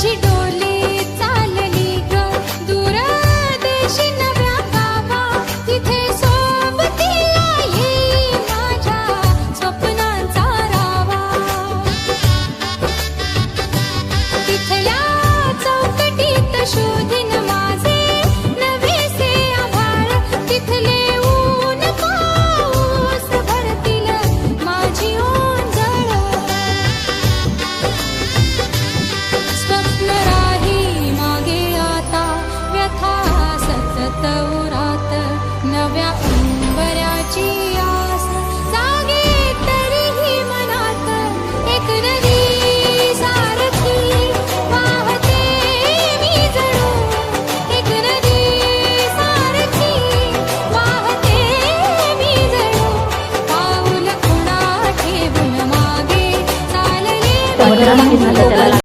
जी डोली चालली ग दूर देश नवा गावा तिथे सोबती ये माझा स्वप्नांचा रावा तिथेला चौकटीत शो 我。